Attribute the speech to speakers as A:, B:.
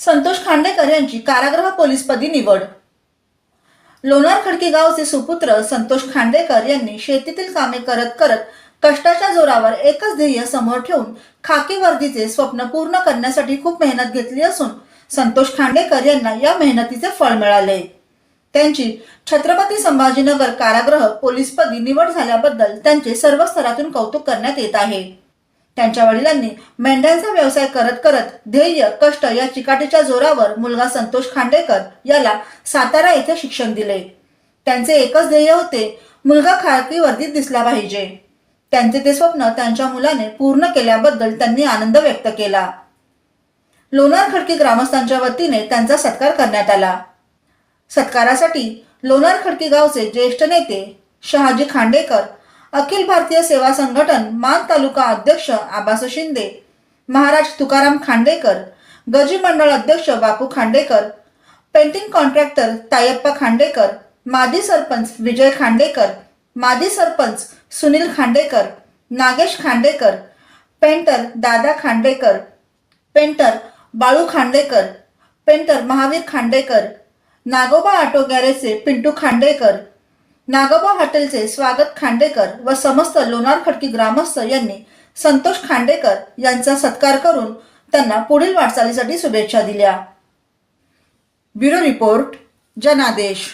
A: संतोष खांडेकर यांची कारागृह पोलीसपदी निवड. लोणार खडकी गावचे सुपुत्र संतोष खांडेकर यांनी शेतीतील कामे करत करत कष्टाच्या जोरावर एकच ध्येय समोर ठेवून खाकी वर्दीचे स्वप्न पूर्ण करण्यासाठी खूप मेहनत घेतली असून संतोष खांडेकर यांना या मेहनतीचे फळ मिळाले. त्यांची छत्रपती संभाजीनगर कारागृह पोलीसपदी निवड झाल्याबद्दल त्यांचे सर्व स्तरातून कौतुक करण्यात येत आहे. त्यांच्या वडिलांनी मेंढ्यांचा व्यवसाय करत करत ध्येय कष्ट या चिकाटीच्या जोरावर मुलगा संतोष खांडेकर याला सातारा येथे शिक्षण दिले. त्यांचे एकच ध्येय होते मुलगा खाकी वर्दीत दिसला पाहिजे. त्यांचे ते स्वप्न त्यांच्या मुलाने पूर्ण केल्याबद्दल त्यांनी आनंद व्यक्त केला. लोणार खडकी ग्रामस्थांच्या वतीने त्यांचा सत्कार करण्यात आला. सत्कारासाठी लोणार खडकी गावचे ज्येष्ठ नेते शहाजी खांडेकर अखिल भारतीय सेवा संघटन मान तालुका अध्यक्ष आबास शिंदे महाराज तुकाराम खांडेकर गजी मंडळ अध्यक्ष बापू खांडेकर पेंटिंग कॉन्ट्रॅक्टर तायप्पा खांडेकर माजी सरपंच विजय खांडेकर माजी sarpanch Sunil Khandekar Nagesh Khandekar painter Dada Khandekar painter Balu Khandekar painter Mahavir Khandekar Nagoba auto गॅरेजचे Pintu Khandekar Nagoba हॉटेलचे स्वागत खांडेकर व समस्त लोणार खडकी ग्रामस्थ यांनी संतोष खांडेकर यांचा सत्कार करून त्यांना पुढील वाटचालीसाठी शुभेच्छा दिल्या. ब्युरो रिपोर्ट जनादेश.